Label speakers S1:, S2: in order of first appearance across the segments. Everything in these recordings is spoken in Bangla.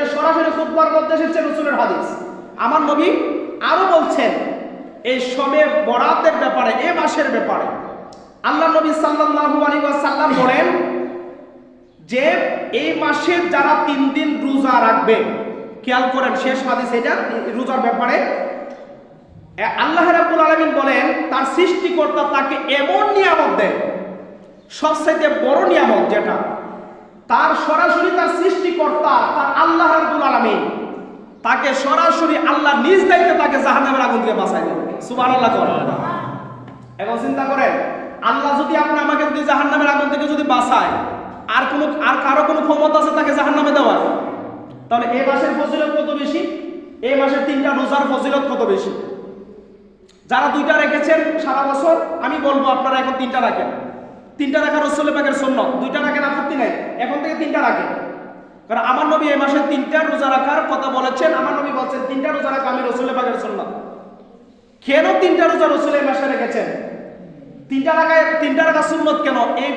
S1: এটা সরাসরি খুতবার মধ্যে এসেছে রসুলের হাদিস। আমার নবী আরও বলছেন, এই সবে বরাতের ব্যাপারে, এ মাসের ব্যাপারে। আল্লাহ নবী সাল্লাল্লাহু আলাইহি ওয়াসাল্লাম বলেন যে, এই মাসে যারা তিন দিন রোজা রাখবে, খেয়াল করেন শেষ হাদিস এটা, রোজার ব্যাপারে। আল্লাহ রাব্বুল আলামিন বলেন, তার সৃষ্টিকর্তা তাকে এমন নিয়ামত দেয় সবচাইতে বড় নিয়ামত, যেটা তার সরাসরি তার সৃষ্টিকর্তা, তার আল্লাহ রাব্বুল আলামিন। তাকে সরাসরি আল্লাহ নিজ দায়িত্বে তাকে জাহান্নামের আগুন থেকে বাঁচাই দেবে। সুবহানাল্লাহ করেন এখন চিন্তা করেন, আল্লাহ যদি আপনি আমাকে যদি জাহান্নামের আগুন থেকে যদি বাঁচায়, আর কোনো, আর কারও কোনো ক্ষমতা আছে তাকে জাহান্নামে দেওয়ার? তাহলে এই মাসের ফজিলত কত বেশি? এই মাসের তিনটা রোজার ফজিলত কত বেশি? যারা দুইটা রেখেছেন সারা বছর, আমি বলব আপনারা এখন তিনটা রাখেন। তিনটা রাখা রসুলের পাকের সন্ন্যত দুইটা রাখেন আপত্তি নাই। এখন থেকে তিনটা রাখেন কারণ আমার নবী এই মাসে তিনটা রোজা রাখার কথা বলেছেন, আমার নবী বলছেন, তিনটা রোজা রাখা আমি রসুলের পাকের সন্ন্যত কেন তিনটা রোজা রসুল এই মাসে রেখেছেন? তিনটা রাখায় তিনটা রাখা সুন্নত কেন? এই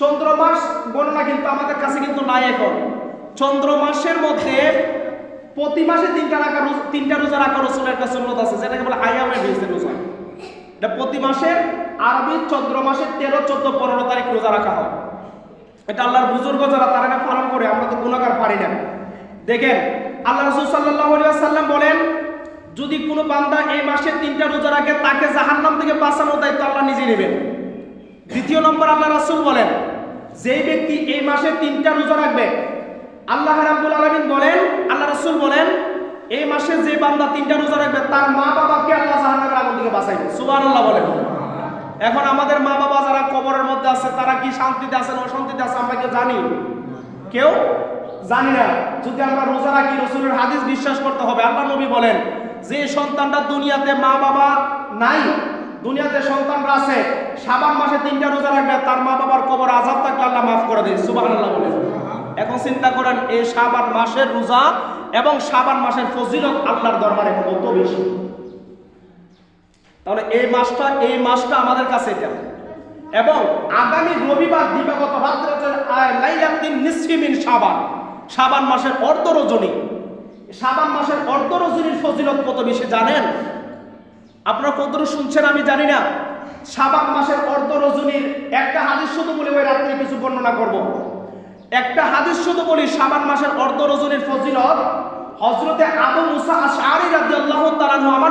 S1: চন্দ্র মাস গণনা কিন্তু আমাদের কাছে কিন্তু নাই এখন। চন্দ্র মাসের মধ্যে প্রতি মাসে তিনটা রাখা তিনটা রোজা রাখা রসুলের একটা সুন্নত আছে, যেটাকে বলে আয়ামের রোজা। এটা প্রতি মাসের আরবি চন্দ্র মাসের তেরো, চোদ্দ, পনেরো তারিখ রোজা রাখা হয়। এটা আল্লাহর বুজুর্গ যারা, তারা এটা পালন করে, আমরা তো গুণাগার পারি না। দেখেন, আল্লাহ রসুল সাল্লাহ সাল্লাম বলেন, যদি কোনো বান্দা এই মাসে তিনটা রোজা রাখে, তাকে জাহান্নাম থেকে বাঁচানোর দায়িত্ব আল্লাহ নিজে নেবেন। দ্বিতীয় নম্বর আল্লাহ রাসূল বলেন, যেই ব্যক্তি এই মাসে তিনটা রোজা রাখবে, আল্লাহ রাব্বুল আলামিন বলেন, আল্লাহ রাসূল বলেন, এই মাসে যে বান্দা তিনটা রোজা রাখবে, তার মা বাবাকে আল্লাহ জাহান্নামের আগুন থেকে বাঁচাইবে। সুবহানাল্লাহ বলেন। এখন আমাদের মা বাবা যারা কবরের মধ্যে আছে, তারা কি শান্তিতে আছে না অশান্তিতে আছে, আমরা কেউ জানি? কেউ? জানি না। যদি আমরা রোজা রাখি, রসুলের হাদিস বিশ্বাস করতে হবে। আল্লাহ নবী বলেন, যে সন্তানটা দুনিয়াতে মা বাবা নাই, দুনিয়াতে সন্তানরা আছে সাবান মাসে তিনটা রোজা রাখবে, তার মা বাবার কবর আজাব থাকলে আল্লাহ মাফ করে দেয় সুবহানাল্লাহ বলেন। এখন চিন্তা করেন, এই সাবান মাসের রোজা এবং সাবান মাসের ফজিলত আল্লাহর দরবারে কত বেশি? তাহলে এই মাসটা এই মাসটা আমাদের কাছে এটা। এবং আগামী রবিবার দিবাগত রাত্রে শাবান। শাবান মাসের অর্ধ রজনী শাবান মাসের অর্ধ রজনীর ফজিলত কত বেশি জানেন? আপনারা কতটুকু শুনছেন আমি জানি না। শাবান মাসের অর্ধ রজনীর একটা হাদিস শুধু বলে ওই রাত্রে কিছু বর্ণনা করব। একটা হাদিস শুধু বলি সাবান মাসের অর্ধ রজনীর ফজিলত হজরতে আবু মুসা আশআরি রাদিয়াল্লাহু তাআলা আমার